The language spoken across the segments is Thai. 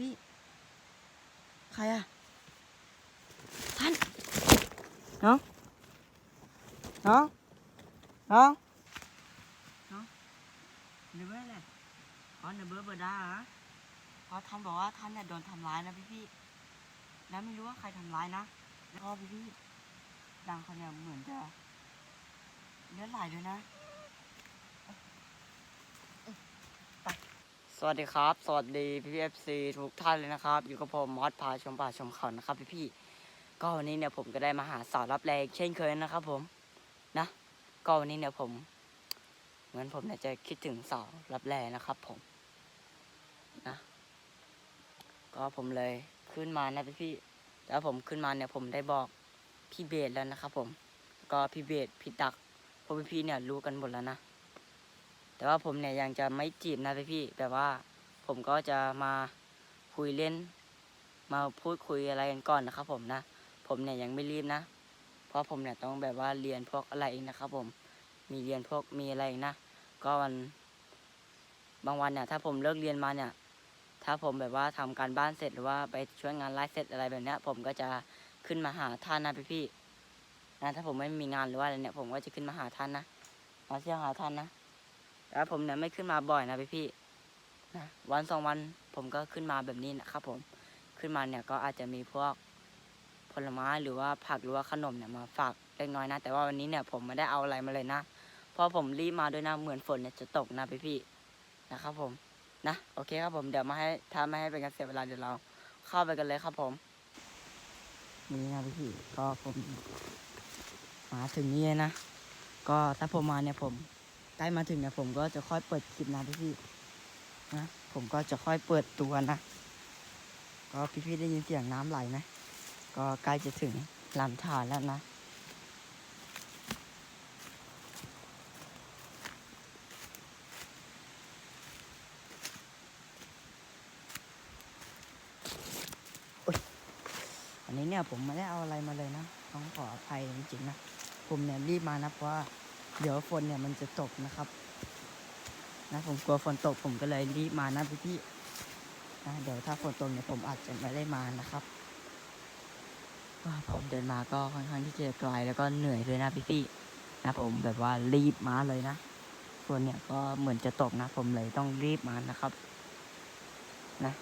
พี่ใครอะท่านน้องน้องน้องน้องเนเบอร์แหละอ๋อเนเบอร์เบอร์ด้าฮะเพราะท่านบอกว่าท่านเนี่ยโดนทำร้ายนะพี่พี่ๆแล้วไม่รู้ว่าใครทำร้ายนะแล้วก็พี่พี่ๆดังเขาเนี่ยเหมือนจะเลือดไหลด้วยนะ สวัสดีครับ สวัสดีพี่พีเอฟซีทุกท่านเลยนะครับ อยู่กับผมมอสพาชมป่าชมเขานะครับพี่พี่ก็วันนี้เนี่ยผมก็ได้มาหาสาวรับแรงเช่นเคยนะครับ ผมนะก็วันนี้เนี่ยผมเหมือนผมเนี่ยจะคิดถึงสาวรับแรงนะครับ ผมนะ ก็ผมเลยขึ้นมานะพี่พี่แล้วผมขึ้นมาเนี่ยผมได้บอกพี่เบสแล้วนะครับ ผม ก็พี่เบสพี่ตักพวกพี่ๆเนี่ยรู้กันหมดแล้วนะ แต่ว่าผมเนี่ยยังจะไม่จีบนะพี่พี่ๆแบบว่าผมก็จะมาคุยเล่น มาพูดคุยอะไรกันก่อนนะครับ ผมนะ ผมเนี่ยยังไม่รีบนะ เพราะผมเนี่ยต้องแบบว่าเรียนพวกอะไรอีกนะครับ ผม มีเรียนพวกมีอะไรอีกนะ ก็วัน บางวันเนี่ยถ้าผมเลิกเรียนมาเนี่ย ถ้าผมแบบว่าทำการบ้านเสร็จหรือว่าไปช่วยงานไลฟ์เสร็จอะไรแบบเนี้ย ผมก็จะขึ้นมาหาท่านนะพี่พี่ๆนะถ้าผมไม่มีงานหรือว่าอะไรเนี่ย ผมก็จะขึ้นมาหาท่านนะมาเที่ยวหาท่านนะ แล้วผมเนี่ยไม่ขึ้นมาบ่อยนะพี่พี่ๆนะวันสองวันผมก็ขึ้นมาแบบนี้นะครับผมขึ้นมาเนี่ยก็อาจจะมีพวกผลไม้หรือว่าผักหรือว่าขนมเนี่ยมาฝากเล็กน้อยนะ แต่ว่าวันนี้เนี่ยผมไม่ได้เอาอะไรมาเลยนะเพราะผมรีบมาด้วยนะเหมือนฝนเนี่ยจะตกนะพี่พี่ๆนะครับผมนะโอเคครับผมเดี๋ยวมาให้ถ้าไม่ให้เป็นการเสียเวลาเดี๋ยวเราเข้าไปกันเลยครับผม นี่นะพี่พี่ๆก็ผมมาถึงนี่เลยนะก็ถ้าผมมาเนี่ยผม ใกล้มาถึงเนี่ยผมก็จะค่อยเปิดคลิปนะพี่พี่ๆนะผมก็จะค่อยเปิดตัวนะก็พี่พี่ๆได้ยินเสียงน้ำไหลไหมก็ใกล้จะถึงลำธารแล้วนะอุ๊ยอันนี้เนี่ยผมไม่ได้เอาอะไรมาเลยนะ ต้องขออภัยจริงๆนะ ผมเนี่ยรีบมานะเพราะว่า เดี๋ยวฝนเนี่ยมันจะตกนะครับ นะผมกลัวฝนตกผมก็เลยรีบมานะพี่พี่นะเดี๋ยวถ้าฝนตกเนี่ยผมอาจจะไม่ได้มานะครับผมเดินมาก็ค่อนข้างที่จะไกลแล้วก็เหนื่อยด้วยนะพี่พี่นะผมแบบว่ารีบมาเลยนะฝนเนี่ยก็เหมือนจะตกนะ ผมเลยต้องรีบมานะครับ นะ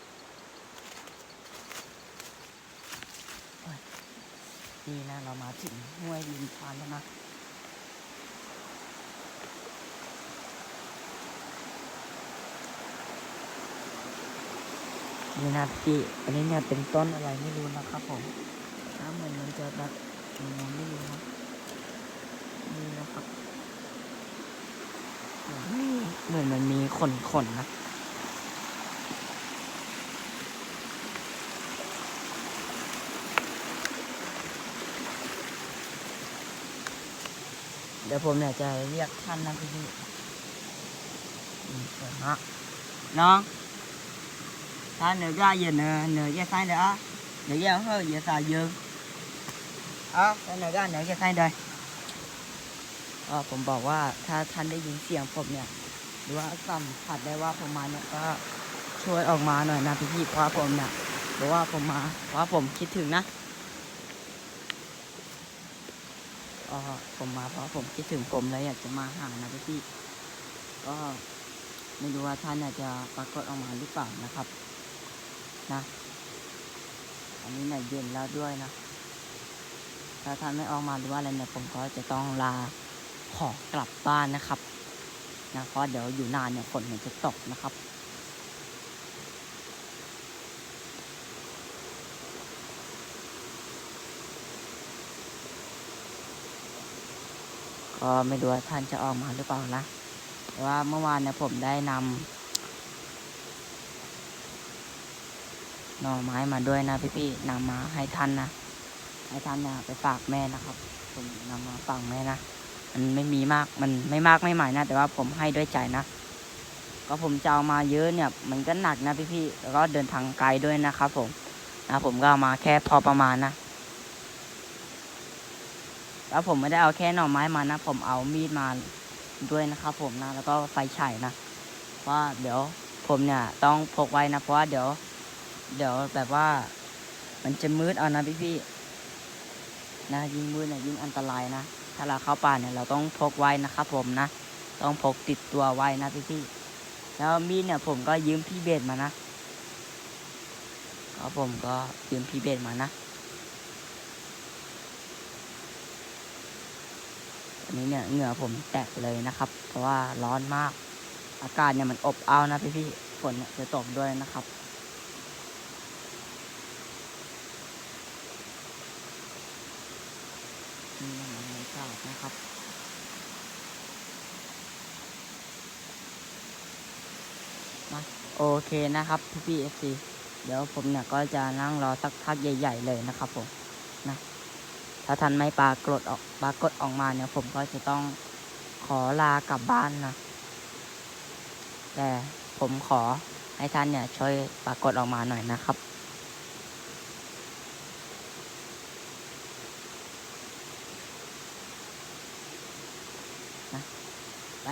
นี่นะเรามาถึงห้วยลินทานแล้วนะ นี่นะพี่อันนี้เนี่ยเป็นต้นอะไรไม่รู้นะครับผมน้ำเหมือนมันจะแบบยังไงไม่รู้นะนี่นะครับเหมือนมันมีขนขนๆนะเดี๋ยวผมเนี่ยจะเรียกท่านนะพี่พี่อืมเดี๋ยวนะน้อง ta nửa ra giờ nửa nửa ra sai nữa nửa ra hơi giờ xài dương ờ ta nửa ra nửa ra sai đây ก็ผมบอกว่าถ้าท่านได้ยินเสียงผมเนี่ย หรือว่าสัมผัสได้ว่าผมมาเนี่ยก็ช่วยออกมาหน่อยนะพี่พี่เพราะว่าผมเนี่ยหรือว่าผมมาเพราะว่าผมคิดถึงนะก็ผมมาเพราะผมคิดถึงผมเลยอยากจะมาหานะพี่พี่ก็ไม่รู้ว่าท่านอากจะปรากฏออกมาหรือเปล่านะครับ นะ อันนี้เนี่ยเย็นแล้วด้วยนะ ถ้าท่านไม่ออกมาหรือว่าอะไรเนี่ยผมก็จะต้องลาขอกลับบ้านนะครับ นะเพราะเดี๋ยวอยู่นานเนี่ยฝนมันจะตกนะครับก็ไม่รู้ว่าท่านจะออกมาหรือเปล่านะแต่ว่าเมื่อวานเนี่ยผมได้นำ หน่อไม้มาด้วยนะพี่ๆนำมาให้ท่านนะให้ท่านนี่ยไปฝากแม่นะครับ ผมนำมาฝากแม่นะมันไม่มีมากมันไม่มากไม่หมายนะ แต่ว่าผมให้ด้วยใจนะ ก็ผมจะเอามาเยอะเนี่ย มันก็หนักนะพี่ๆแล้วก็เดินทางไกลด้วยนะครับผมนะผมก็เอามาแค่พอประมาณนะแล้วผมไม่ได้เอาแค่หน่อไม้มานะ ผมเอามีดมาด้วยนะครับผมนะ แล้วก็ไฟฉายนะว่าเดี๋ยวผมเนี่ยต้องพกไว้นะ เพราะว่าเดี๋ยว เดี๋ยวแบบว่า มันจะมืดเอานะพี่พี่นะยิ่งมืดนะยิ่งอันตรายนะ ถ้าเราเข้าป่าเนี่ยเราต้องพกไว้นะครับผมนะ ต้องพกติดตัวไว้นะพี่พี่แล้วมีดเนี่ยผมก็ยืมพี่เบสมานะก็ผมก็ยืมพี่เบสมานะอันนี้เนี่ยเหงื่อผมแตกเลยนะครับ เพราะว่าร้อนมาก อากาศเนี่ยมันอบอ้าวนะพี่พี่ฝนเนี่ยจะตกด้วยนะครับ นี่มันบรรยากาศ นะครับ นะโอเคนะครับพี่พี่เอฟซีเดี๋ยวผมเนี่ยก็จะนั่งรอสักพักใหญ่ ๆ เลยนะครับผมนะถ้าท่านไม่ปรากฏออกปรากฏออกมาเนี่ย ผมก็จะต้องขอลากลับบ้านนะแต่ผมขอให้ท่านเนี่ยช่วยปรากฏออกมาหน่อยนะครับ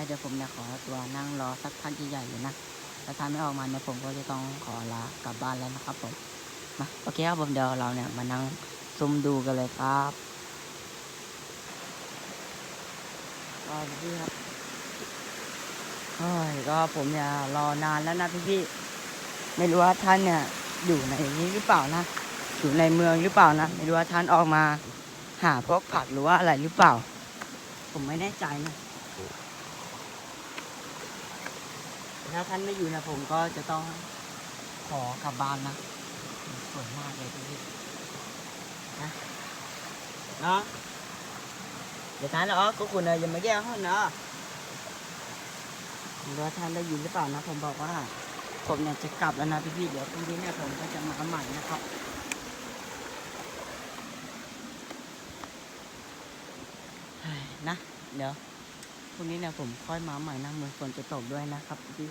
เดี๋ยวผมเนี่ยขอตัวนั่งรอสักพักใหญ่ๆเลยนะถ้าท่านไม่ออกมาเนี่ยผมก็จะต้องขอลากลับบ้านแล้วนะครับผมมาโอเคครับผมเดี๋ยวเราเนี่ยมานั่งซุ่มดูกันเลยครับก็พี่ครับเฮ้ยก็ผมเนี่ยรอนานแล้วนะพี่พี่ๆไม่รู้ว่าท่านเนี่ยอยู่ในนี้หรือเปล่านะอยู่ในเมืองหรือเปล่านะไม่รู้ว่าท่านออกมา หาพวกผักหรือว่าอะไรหรือเปล่า ผมไม่แน่ใจนะ ถ้าท่านไม่อยู่นะผมก็จะต้องขอกลับบ้านนะสวยมากเลยพี่นะเนาะเดี๋ยวท่านเนาะก็คุณเนยยังไม่แก้ห้องเนาะไม่รู้ว่าท่านได้ยินหรือเปล่านะ ผมบอกว่า ผมเนี่ยจะกลับแล้วนะพี่พี่ๆเดี๋ยวพรุ่งนี้เนี่ยผมก็จะมาใหม่นะครับนะเดี๋ยว พรุ่งนี้เนี่ยผมค่อยมาใหม่นะเหมือนฝนจะตกด้วยนะครับพี่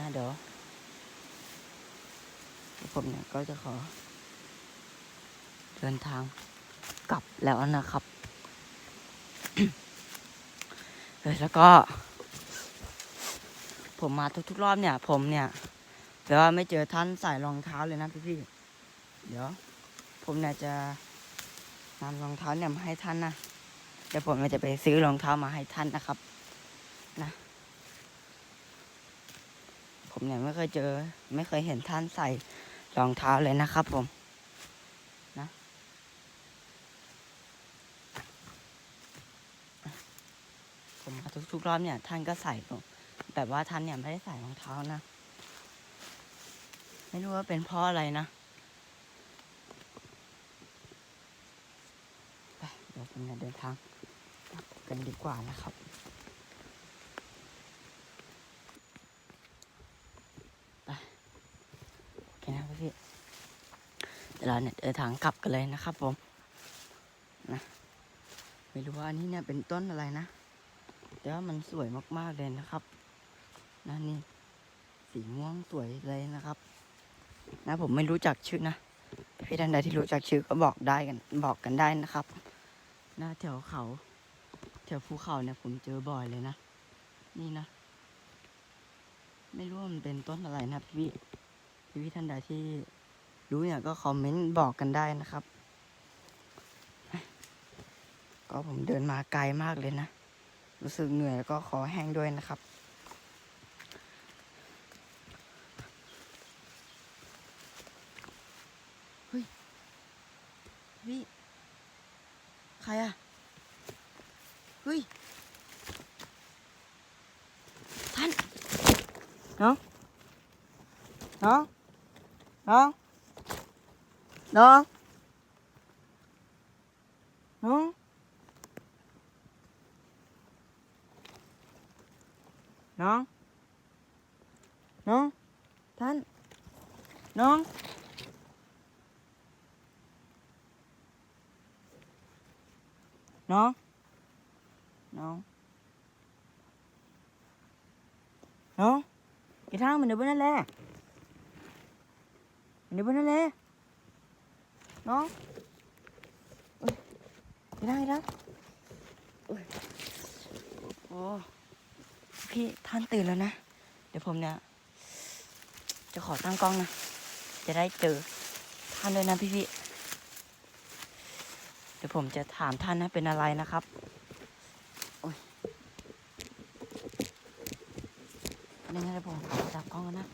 นะเดี๋ยวผมเนี่ยก็จะขอ เดินทางกลับแล้วนะครับเออแล้วก็ ผมมาทุกๆรอบเนี่ย ผมเนี่ยแต่ว่าไม่เจอท่านใส่รองเท้าเลยนะพี่ๆเดี๋ยว ผมเนี่ยจะ นำรองเท้าเนี่ยมาให้ท่านนะเดี๋ยวผมจะไปซื้อรองเท้ามาให้ท่านนะครับ นะ ผมเนี่ยไม่เคยเจอ ไม่เคยเห็นท่านใส่รองเท้าเลยนะครับผมนะผมมาทุกๆรอบเนี่ย ท่านก็ใส่รองแต่ว่าท่านเนี่ยไม่ได้ใส่รองเท้านะ ไม่รู้ว่าเป็นเพราะอะไรนะไป เดี๋ยวผมเนี่ยเดินทางกันดีกว่านะครับโอเคนะพี่เดี๋ยวเราเนี่ยเดินทางกลับกันเลยนะครับผมนะไม่รู้ว่าอันนี้เนี่ยเป็นต้นอะไรนะ แต่ว่ามันสวยมากๆเลยนะครับนะนี่สีม่วงสวยเลยนะครับ นะผมไม่รู้จักชื่อนะพี่ท่านใดที่รู้จักชื่อก็บอกได้กันบอกกันได้นะครับ นะแถวเขา แถวภูเขาเนี่ยผมเจอบ่อยเลยนะ นี่นะ ไม่รู้ว่ามันเป็นต้นอะไรนะพี่พี่พี่ท่านใดที่รู้เนี่ยก็คอมเมนต์บอกกันได้นะครับ ก็ผมเดินมาไกลมากเลยนะ รู้สึกเหนื่อยแล้วก็คอแห้งด้วยนะครับ เฮ้ย พี่ ใครอะเฮ้ยท่านน้องน้องน้องน้องน้องน้องน้องท่านน้อง น้องน้องน้องอย่าทางมันเดี๋ยวบนนั่นแหละมันเดี๋ยวบนนั่นแหละน้องอย่าทางอย่าทางโอ้พี่ท่านตื่นแล้วนะ เดี๋ยวผมเนี่ยจะขอตั้งกล้องนะ จะได้เจอท่านเลยนะพี่พี่ ดี๋ยวผมจะถามท่านนะเป็นอะไรนะครับโอ้ยนี่นะผมขอจับกล้องกันนะ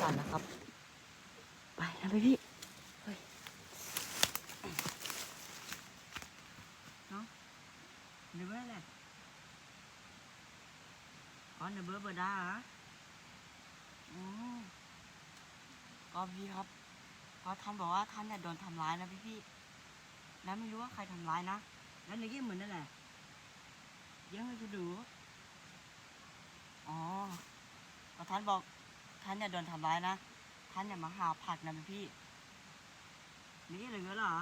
ก่อนนะครับ ไปนะพี่พี่เฮ้ยเนาะเดี๋ยวเมื่อไรอ๋อเดี๋ยวเบอร์เบอร์ดาเหรออ๋อก็พี่ครับเพราะท่านบอกว่าท่านเนี่ยโดนทำร้ายนะพี่พี่ แล้วไม่รู้ว่าใครทำร้ายนะ แล้วในกี้เหมือนนั่นแหละยังไม่จะดู อ๋อก็ท่านบอกท่านเนี่ยโดนทำร้ายนะ ท่านเนี่ยมาหาผักนะพี่พี่ๆนี่เหลือเหรอ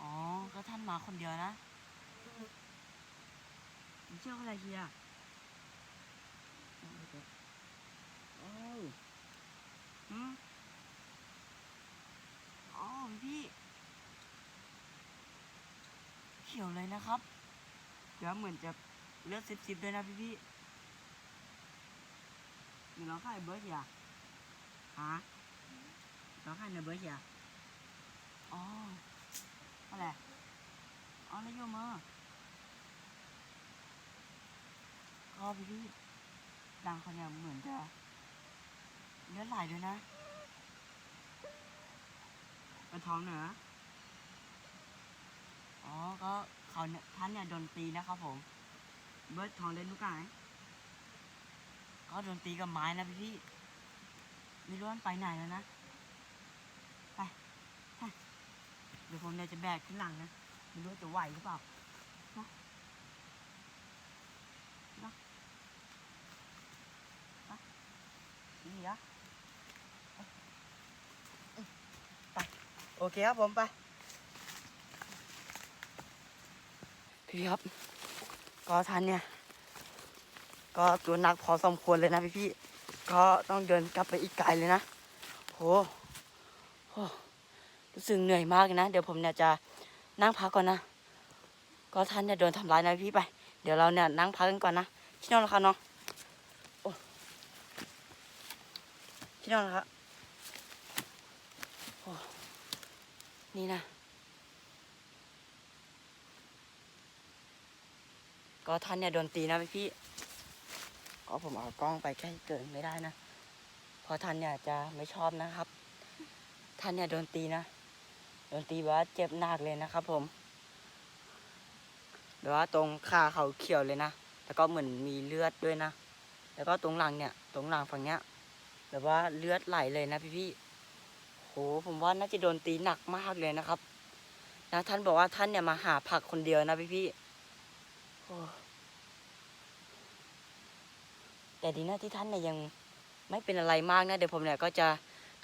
อ๋อ ก็ท่านมาคนเดียวนะเชื่ออะไรเฮียโอ้อืมอ๋อพี่ ขียวเลยนะครับ เดี๋ยวเหมือนจะเลือดซิบๆด้วยนะพี่พี่มีน้องไข่เบิร์ดอย่าฮะน้องไข่ในเบิร์ดอย่าอ๋ออะไรอ๋อแล้วโยมเมอก็พี่พี่ดังเขาเนี่ยเหมือนจะเลือดไหลด้วยนะกระท้องเหนือ อ๋อ ก็เขาเนี่ยท่านเนี่ยโดนตีนะครับผม เบิร์ดทองเล่นลูกไก่ก็โดนตีกับไม้นะพี่พี่ไม่รู้มันไปไหนแล้วนะ ไปไปเดี๋ยวผมเนี่ยจะแบกขึ้นหลังนะ ไม่รู้จะไหวหรือเปล่านะนะไปนี่เหรอโอเคครับผมไป พี่ครับ ก็ทันเนี่ย ก็ตัวหนักพอสมควรเลยนะพี่พี่ก็ต้องเดินกลับไปอีกไกลเลยนะโหโหรู้สึกเหนื่อยมากเลยนะ เดี๋ยวผมเนี่ยจะนั่งพักก่อนนะ ก็ท่านเนี่ยโดนทำร้ายนะพี่ไป เดี๋ยวเราเนี่ยนั่งพักกันก่อนนะที่นอนแล้วครับน้องโอ้ที่นอนแล้วครับนี่นะ ก็ท่านเนี่ยโดนตีนะพี่ก็ผมเอากล้องไปใกล้เกินไม่ได้นะเพราะท่านเนี่ยจะไม่ชอบนะครับ ท่านเนี่ยโดนตีนะโดนตีแบบว่าเจ็บหนักเลยนะครับ ผมแบบว่าตรงขาเขาเขียวเลยนะแล้วก็เหมือนมีเลือดด้วยนะแล้วก็ตรงหลังเนี่ย ตรงหลังฝั่งเนี้ยแบบว่าเลือดไหลเลยนะพี่พี่โหผมว่าน่าจะโดนตีหนักมากเลยนะครับนะท่านบอกว่าท่านเนี่ยมาหาผักคนเดียวนะพี่พี่โอ้ แต่ดีนะที่ท่านเนี่ยยังไม่เป็นอะไรมากนะ เดี๋ยวผมเนี่ยก็จะ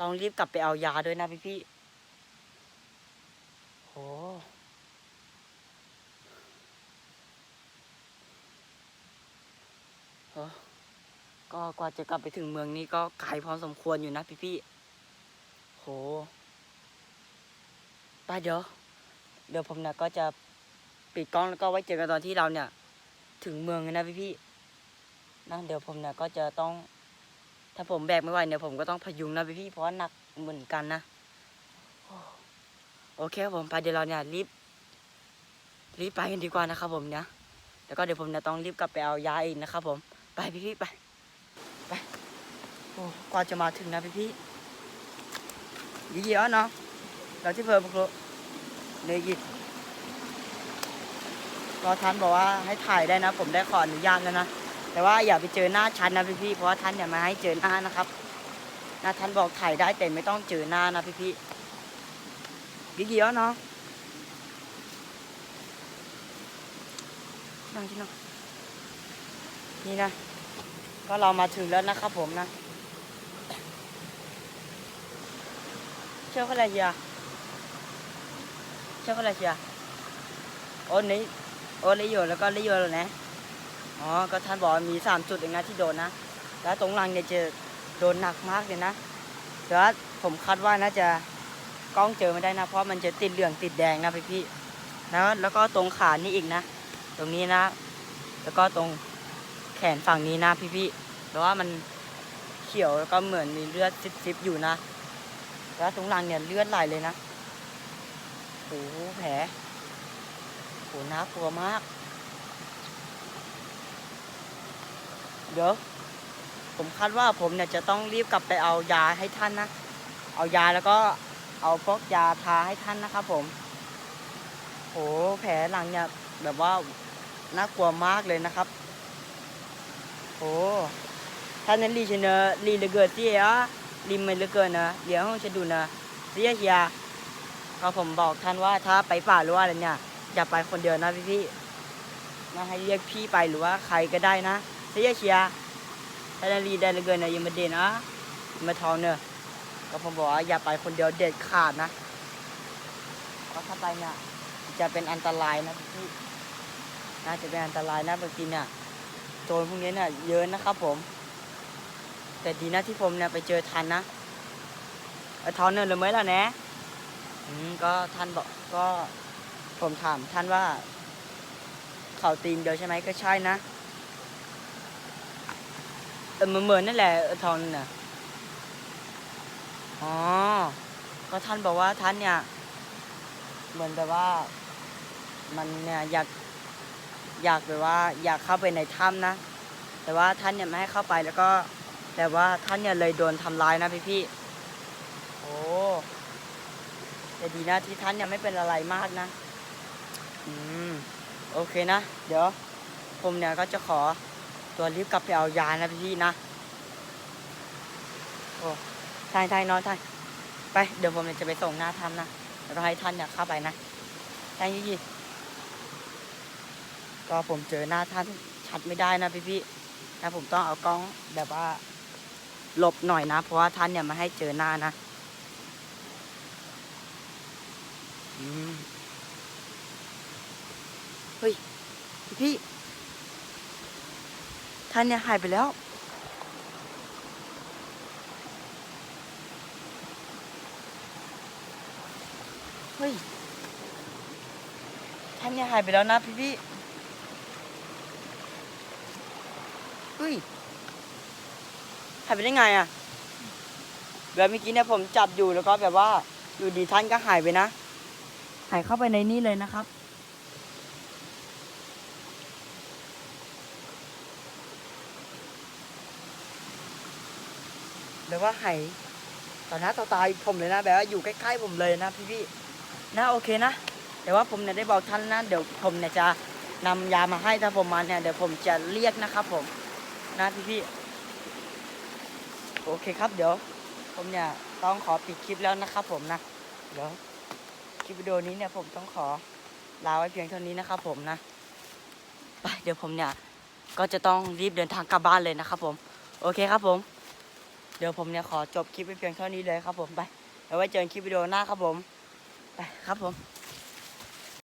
ต้องรีบกลับไปเอายาด้วยนะพี่พี่ๆโหเออก็กว่าจะกลับไปถึงเมืองนี้ก็ไกลพอสมควรอยู่นะพี่พี่ๆโหไปเดี๋ยวเดี๋ยวผมเนี่ยก็จะปิดกล้องแล้วก็ไว้เจอกันตอนที่เราเนี่ย ถึงเมืองเลยนะพี่พี่ๆ นะเดี๋ยวผมเนี่ยก็จะต้อง ถ้าผมแบกไม่ไหวเนี่ยผมก็ต้องพยุงนะพี่พี่เพราะหนักเหมือนกันนะโอเคครับผมไปเดี๋ยวเราเนี่ยรีบรีบไปกันดีกว่านะครับผมเนี่ยแล้วก็เดี๋ยวผมเนี่ยต้องรีบกลับไปเอายาอีกนะครับผมไปพี่พี่ๆไปไปโอ้กว่าจะมาถึงนะพี่พี่ๆ gì gì đó nó เราที่เพิ่มพวกเราเนยิดก็ท่านบอกว่าให้ถ่ายได้นะ ผมได้ขออนุญาตแล้วนะ แต่ว่าอย่าไปเจอหน้าชันนะพี่ๆเพราะว่าท่านอย่ามาให้เจอหน้านะครับนะท่านบอกถ่ายได้แต่ไม่ต้องเจอหน้านะพี่ๆกี่กี่เนาะนั่งที่เนาะนี่นะ ก็เรามาถึงแล้วนะครับผมนะ chơi cái là gì à chơi cái là gì à ô ní ô lý vô แล้วก็ lý vô rồi nè อ๋อ ก็ท่านบอกมีสามจุดเองนะที่โดนนะ แล้วตรงหลังเนี่ยจะโดนหนักมากเลยนะแต่ว่าผมคาดว่าน่าจะกล้องเจอไม่ได้นะ เพราะมันจะติดเหลืองติดแดงนะพี่พี่แล้วแล้วก็ตรงขานี่อีกนะ ตรงนี้นะ แล้วก็ตรงแขนฝั่งนี้นะพี่พี่ๆแต่ว่ามันเขียวแล้วก็เหมือนมีเลือดซิบๆอยู่นะ แล้วตรงหลังเนี่ยเลือดไหลเลยนะโอ้โหแผลโหน่ากลัวมาก เดี๋ยวผมคาดว่าผมเนี่ยจะต้องรีบกลับไปเอายาให้ท่านนะ เอายาแล้วก็เอาพวกยาทาให้ท่านนะครับผม โหแผลหลังเนี่ยแบบว่าน่ากลัวมากเลยนะครับ โหท่านนั้นรีเชนเนอร์รีเลเกินที่อะรีไม่เลือเกินนะเดี๋ยวห้องจะดูนะเสียเฮียก็ผมบอกท่านว่าถ้าไปป่าหรือว่าอะไรเนี่ยอย่าไปคนเดียวนะพี่พี่ๆนะให้เรียกพี่ไปหรือว่าใครก็ได้นะ สียเชียท่านนั้รีได้เหลือเกินนะยังมาเด่นนะอย่ามาทองเนอะก็ผมบอกว่าอย่าไปคนเดียวเด็ดขาดนะเพราะถ้าไปเนี่ยจะเป็นอันตรายนะพี่น่าจะเป็นอันตรายนะบางทีเนี่ยโจรพวกนี้เนี่ยเยอะนะครับผม แต่ดีนะที่ผมเนี่ยไปเจอทันนะอทอนเนินเลยไหมล่ะแนะอืมก็ท่านบอกก็ผมถามท่านว่า เขาตีนเดียวใช่ไหมก็ใช่นะ เออเหมือนเหมือนนั่นแหละทอนน่ะอ๋อก็ท่านบอกว่าท่านเนี่ย เหมือนแบบว่า มันเนี่ยอยากอยากแบบว่า อยากเข้าไปในถ้ำนะ แต่ว่าท่านเนี่ยไม่ให้เข้าไปแล้วก็ แต่ว่าท่านเนี่ยเลยโดนทำร้ายนะพี่พี่โอ้แต่ดีนะที่ท่านเนี่ยไม่เป็นอะไรมากนะ อืม โอเคนะ เดี๋ยว ผมเนี่ยก็จะขอ ตัวรีบกลับไปเอายานะพี่นะโอ้ใช่ใช่นอนใช่ไปเดี๋ยวผมจะไปส่งหน้าถ้ำนะแล้วก็ให้ท่านเนี่ยเข้าไปนะใช่ยี่ก็ผมเจอหน้าท่านชัดไม่ได้นะพี่พี่นะผมต้องเอากล้องแบบว่าหลบหน่อยนะ เพราะว่าท่านเนี่ยมาให้เจอหน้านะอืมเฮ้ยพี่พ ท่านเนี่ยหายไปแล้ว เฮ้ย ท่านเนี่ยหายไปแล้วนะพี่พี่เฮ้ย หายไปได้ไงอะแบบเมื่อกี้เนี่ยผมจับอยู่แล้วก็แบบว่าอยู่ดีท่านก็หายไปนะ หายเข้าไปในนี้เลยนะครับ แบบว่าหายต่อหน้าต่อตาผมเลยนะแบบว่าอยู่ใกล้ๆผมเลยนะพี่พี่ๆนะโอเคนะแต่ว่าผมเนี่ยได้บอกท่านนะเดี๋ยวผมเนี่ยจะนำยามาให้ถ้าผมมาเนี่ยเดี๋ยวผมจะเรียกนะครับผมนะพี่พี่ๆโอเคครับเดี๋ยว ผมเนี่ยต้องขอปิดคลิปแล้วนะครับผมนะเดี๋ยวคลิปวิดีโอนี้เนี่ยผมต้องขอลาไว้เพียงเท่านี้นะครับผมนะไปเดี๋ยวผมเนี่ยก็จะต้องรีบเดินทางกลับบ้านเลยนะครับผม โอเคครับผม เดี๋ยวผมเนี่ยขอจบคลิปไว้เพียงเท่านี้เลยครับผมไปแล้วไว้เจอกันคลิปวิดีโอหน้าครับผมไปครับผม